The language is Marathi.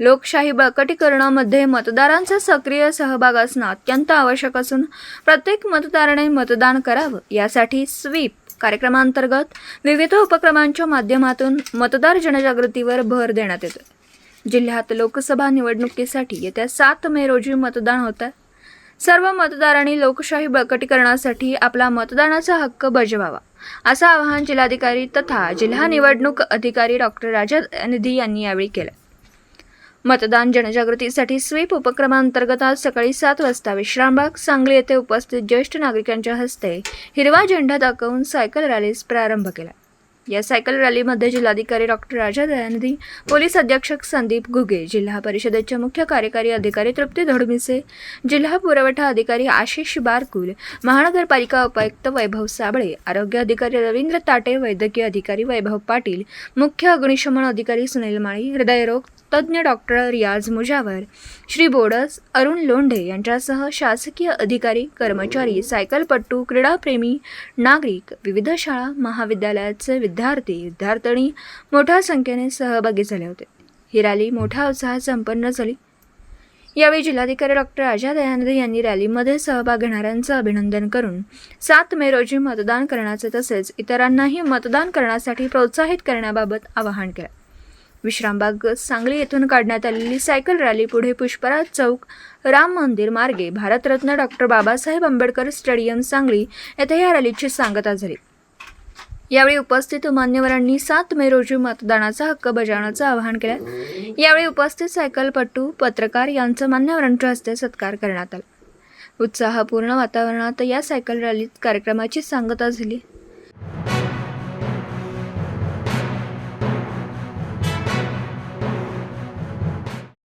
लोकशाही बळकटीकरणामध्ये मतदारांचा सक्रिय सहभाग असणं अत्यंत आवश्यक असून प्रत्येक मतदाराने मतदान करावं यासाठी स्वीप कार्यक्रमांतर्गत विविध उपक्रमांच्या माध्यमातून मतदार जनजागृतीवर भर देण्यात येतो जिल्ह्यात लोकसभा निवडणुकीसाठी येत्या सात मे रोजी मतदान होत आहे. सर्व मतदारांनी लोकशाही बळकटीकरणासाठी आपला मतदानाचा हक्क बजवावा असं आवाहन जिल्हाधिकारी तथा जिल्हा निवडणूक अधिकारी डॉक्टर राजा निधी यांनी यावेळी केलं. मतदान जनजागृतीसाठी स्वीप उपक्रमांतर्गत आज सकाळी सात वाजता विश्रामबाग सांगली येथे उपस्थित ज्येष्ठ नागरिकांच्या हस्ते हिरवा झेंडा दाखवून सायकल रॅलीस प्रारंभ केला. या सायकल रॅलीमध्ये जिल्हाधिकारी डॉक्टर राजा दयानिधी पोलीस अधीक्षक संदीप घुगे जिल्हा परिषदेचे मुख्य कार्यकारी अधिकारी तृप्ती धोडमिसे जिल्हा पुरवठा अधिकारी आशिष बारकुल महानगरपालिका उपायुक्त वैभव साबळे आरोग्य अधिकारी रवींद्र ताटे वैद्यकीय अधिकारी वैभव पाटील मुख्य अग्निशमन अधिकारी सुनील माळी हृदयरोग तज्ज्ञ डॉक्टर रियाज मुजावर श्री बोडस अरुण लोंढे यांच्यासह शासकीय अधिकारी कर्मचारी सायकलपट्टू क्रीडाप्रेमी नागरिक विविध शाळा महाविद्यालयाचे विद्यार्थी विद्यार्थी विद्यार्थिनी मोठ्या संख्येने सहभागी झाले होते. ही रॅली मोठ्या उत्साहात संपन्न झाली. यावेळी जिल्हाधिकारी डॉक्टर अजय दयानंद यांनी रॅलीमध्ये सहभाग घेणाऱ्यांचं अभिनंदन करून सात मे रोजी मतदान करण्याचे तसेच इतरांनाही मतदान करण्यासाठी प्रोत्साहित करण्याबाबत आवाहन केलं. विश्रामबाग सांगली येथून काढण्यात आलेली सायकल रॅली पुढे पुष्पराज चौक राम मंदिर मार्गे भारतरत्न डॉक्टर बाबासाहेब आंबेडकर स्टेडियम सांगली येथे या रॅलीची सांगता झाली. यावेळी उपस्थित मान्यवरांनी सात मे रोजी मतदानाचा हक्क बजावण्याचं आवाहन केलं. यावेळी उपस्थित सायकलपटू पत्रकार यांचं मान्यवरांच्या हस्ते सत्कार करण्यात आला. उत्साहपूर्ण वातावरणात या सायकल रॅलीत कार्यक्रमाची सांगता झाली.